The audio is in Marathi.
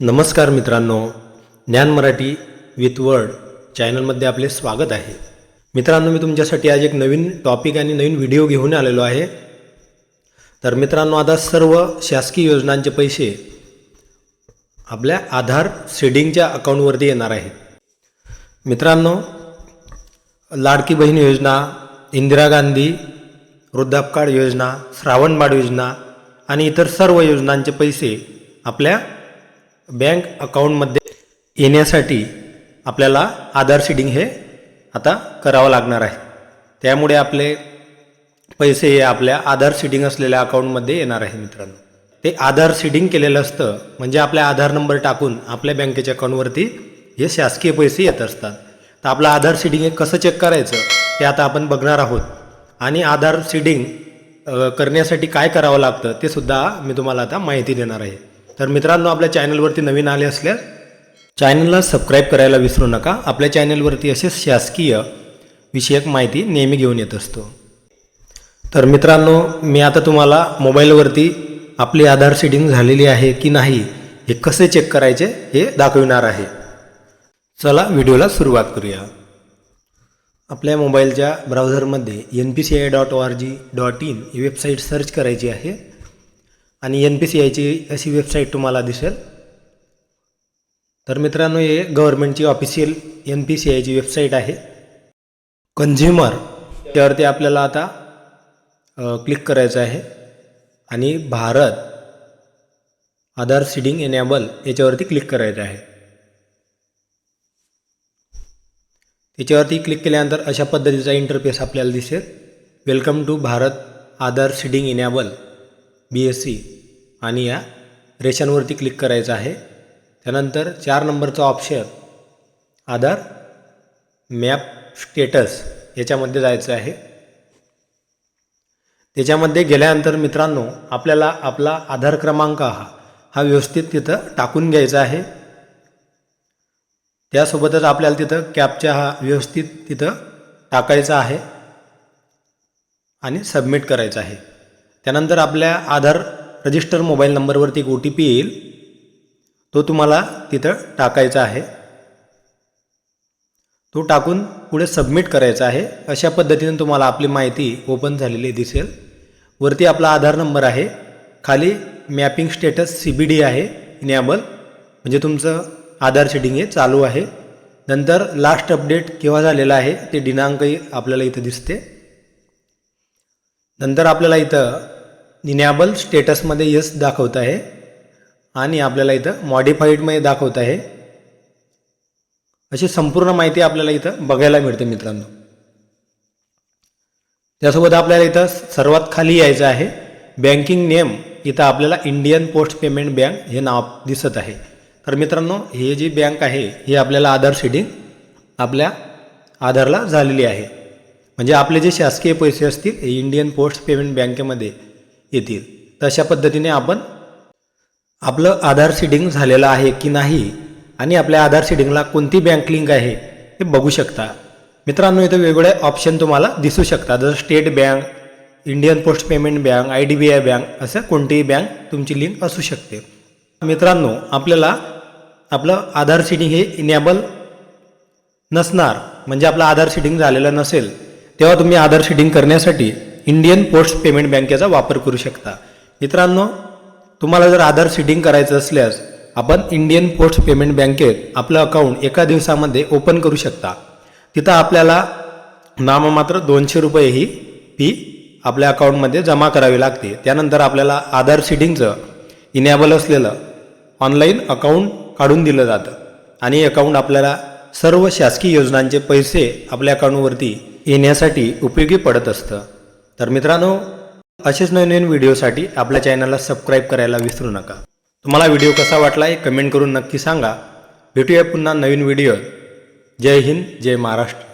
नमस्कार मित्रांनो ज्ञान मराठी विथ वर्ड चॅनलमध्ये आपले स्वागत आहे. मित्रांनो मी तुमच्यासाठी आज एक नवीन टॉपिक आणि नवीन व्हिडिओ घेऊन आलेलो आहे. तर मित्रांनो आता सर्व शासकीय योजनांचे पैसे आपल्या आधार सेडिंगच्या अकाउंटवरती येणार आहेत. मित्रांनो लाडकी बहीण योजना इंदिरा गांधी वृद्धापकाळ योजना श्रावणबाळ योजना आणि इतर सर्व योजनांचे पैसे आपल्या बँक अकाउंटमध्ये येण्यासाठी आपल्याला आधार सीडिंग हे आता करावं लागणार आहे. त्यामुळे आपले पैसे हे आपल्या आधार सीडिंग असलेल्या अकाउंटमध्ये येणार आहे मित्रांनो. ते आधार सीडिंग केलेलं असतं म्हणजे आपल्या आधार नंबर टाकून आपल्या बँकेच्या अकाउंटवरती हे शासकीय पैसे येत असतात. तर आपलं आधार सीडिंग हे कसं चेक करायचं ते आता आपण बघणार आहोत. आणि आधार सीडिंग करण्यासाठी काय करावं लागतं ते सुद्धा मी तुम्हाला आता माहिती देणार आहे. तर मित्रांनो आपल्या चॅनलवरती नवीन आले असल्यास चॅनलला सबस्क्राईब करायला विसरू नका. आपल्या चॅनलवरती असे शासकीय विषयक माहिती नेहमी घेऊन येत असतो. तर मित्रांनो मी आता तुम्हाला मोबाईलवरती आपली आधार सीडिंग झालेली आहे की नाही हे कसे चेक करायचे हे दाखविणार आहे. चला व्हिडिओला सुरुवात करूया. आपल्या मोबाईलच्या ब्राउझरमध्ये N P C I dot O R G dot in he website search करायची आहे. आणि एन पी सी आयची अशी वेबसाईट तुम्हाला दिसेल. तर मित्रांनो हे गव्हर्नमेंटची ऑफिशियल एन पी सी आयची वेबसाईट आहे. कन्झ्युमर त्यावरती आपल्याला आता क्लिक करायचं आहे. आणि भारत आधार सीडिंग एनेबल याच्यावरती क्लिक करायचं आहे. त्याच्यावरती क्लिक केल्यानंतर अशा पद्धतीचा इंटरफेस आपल्याला दिसेल. Welcome to Bharat Aadhaar seeding enable B S C आणि या रेशनवरती क्लिक करायचं आहे. त्यानंतर चार नंबरचा ऑप्शन आधार मॅप स्टेटस याच्यामध्ये जायचं आहे. त्याच्यामध्ये गेल्यानंतर मित्रांनो आपल्याला आपला आधार क्रमांक हा हा व्यवस्थित तिथं टाकून घ्यायचा आहे. त्यासोबतच आपल्याला तिथं कॅपचा हा व्यवस्थित तिथं टाकायचा आहे आणि सबमिट करायचं आहे. त्यानंतर आपल्या आधार रजिस्टर मोबाईल नंबरवरती एक ओ टी पी येईल. तो तुम्हाला तिथं टाकायचा आहे. तो टाकून पुढे सबमिट करायचा आहे. अशा पद्धतीने तुम्हाला आपली माहिती ओपन झालेली दिसेल. वरती आपला आधार नंबर आहे. खाली mapping status C B D आहे. इनॅबल. म्हणजे तुमचं आधार सेटिंग हे चालू आहे. नंतर लास्ट अपडेट केव्हा झालेला आहे ते दिनांकही आपल्याला इथं दिसते. नंतर आपल्याला इथं इनॅबल स्टेटसमध्ये यस दाखवत आहे आणि आपल्याला इथं मॉडिफाईडमध्ये दाखवत आहे. अशी संपूर्ण माहिती आपल्याला इथं बघायला मिळते मित्रांनो. त्यासोबत आपल्याला इथं सर्वात खाली यायचं आहे बँकिंग नेम इथं आपल्याला इंडियन पोस्ट पेमेंट बँक हे नाव दिसत आहे. तर मित्रांनो हे जी बँक आहे ही आपल्याला आधार सीडिंग आपल्या आधारला झालेली आहे. म्हणजे आपले जे शासकीय पैसे असतील हे इंडियन पोस्ट पेमेंट बँकेमध्ये येतील. तशा पद्धतीने आपण आपलं आधार सीडिंग झालेलं आहे की नाही आणि आपल्या आधार सीडिंगला कोणती बँक लिंक आहे हे बघू शकता. मित्रांनो इथं वेगवेगळे ऑप्शन तुम्हाला दिसू शकतात. जसं state bank Indian post payment bank I D B I bank असं कोणतीही बँक तुमची लिंक असू शकते. मित्रांनो आपल्याला आपलं आधार सीडिंग हे इनेबल नसणार. म्हणजे आपलं आधार सीडिंग झालेलं नसेल तेव्हा तुम्ही आधार सीडिंग करण्यासाठी इंडियन पोस्ट पेमेंट बँकेचा वापर करू शकता. मित्रांनो तुम्हाला जर आधार सीडिंग करायचं असल्यास आपण इंडियन पोस्ट पेमेंट बँकेत आपलं अकाउंट एका दिवसामध्ये ओपन करू शकता. तिथं आपल्याला नाममात्र दोनशे रुपये ही फी आपल्या अकाउंटमध्ये जमा करावी लागते. त्यानंतर आपल्याला आधार सीडिंगचं इनेबल असलेलं ऑनलाईन अकाउंट काढून दिलं जातं. आणि अकाउंट आपल्याला सर्व शासकीय योजनांचे पैसे आपल्या अकाउंटवरती येण्यासाठी उपयोगी पडत असतं. तर मित्रांनो असेच नवीन नवीन व्हिडिओसाठी आपल्या चॅनलला सबस्क्राईब करायला विसरू नका. तुम्हाला व्हिडिओ कसा वाटला हे कमेंट करून नक्की सांगा. भेटूया पुन्हा नवीन व्हिडिओ. जय हिंद जय महाराष्ट्र.